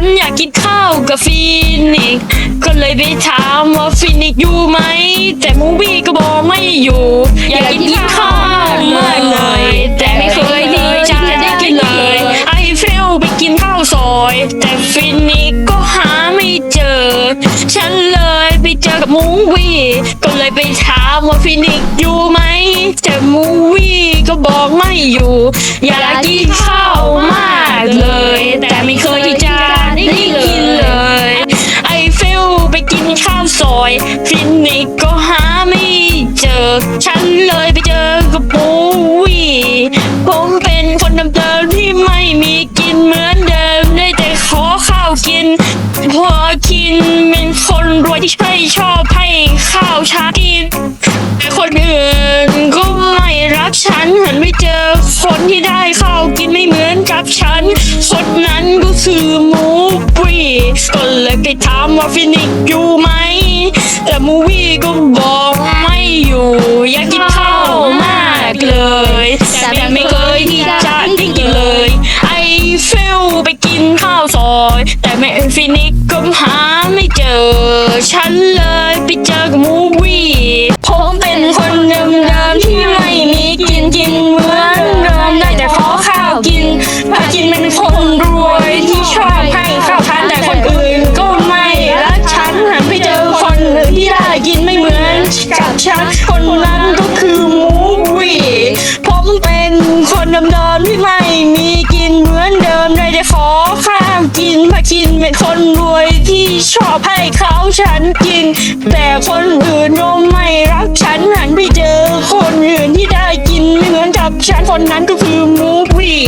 ฉันอยากกินข้าวกับฟินิกซ์ก็เลยไปถามว่าฟินิกซ์อยู่ไหม แต่มูวี่ก็บอกไม่อยู่ อยากกินข้าวมากเลย แต่ไม่เคยที่จะได้กินเลย ไอเฟลไปกินข้าวซอย แต่ฟินิกซ์ก็หาไม่เจอ ฉันเลยไปเจอกับมูวี่ก็เลยไปถามว่าฟินิกซ์อยู่ไหม แต่มูวี่ก็บอกไม่อยู่ อยากกินข้าวมาก ซอยฟินิกก็หาไม่เจอ ฉันเลยไปเจอกับมูวี่ผมเป็นคนดำเดิมที่ไม่มีกินเหมือนเดิมได้แต่ขอข้าวกิน พอกินเป็นคนรวยที่ไม่ชอบให้ข้าวช้ากินแต่คนอื่นก็ไม่รักฉันหันไปเจอคนที่ได้ข้าวกินไม่เหมือนกับฉันคนนั้นก็คือมูวี่ก็เลยไปถามว่าฟินิกอยู่ไหม แต่มูวี่ก็บอกไม่อยู่ อยากกินข้าวมากเลย แต่ไม่เคยที่จะได้กินเลย ไอเฟลไปกินข้าวซอย แต่แม่ฟินิกก็หาไม่เจอ ฉันเลยไปเจอกับมูวี่ผมเป็นคนเดิมๆที่ไม่มีกินกินเหมือนเดิมได้แต่ขอข้าวกินถ้ากินเป็นคนรวยที่ชอบให้ข้าวฉันแต่คนอื่น กินไม่เหมือนกับฉันคนนั้นก็คือมูวี่ผมเป็นคนเดิมๆที่ไม่มีกินเหมือนเดิมได้แต่ขอข้าวกินมากินเป็นคนรวยที่ชอบให้เขาฉันกิน แต่คนอื่นก็ไม่รักฉันหันไปเจอคนอื่นที่ได้กินไม่เหมือนกับฉันคนนั้นก็คือมูวี่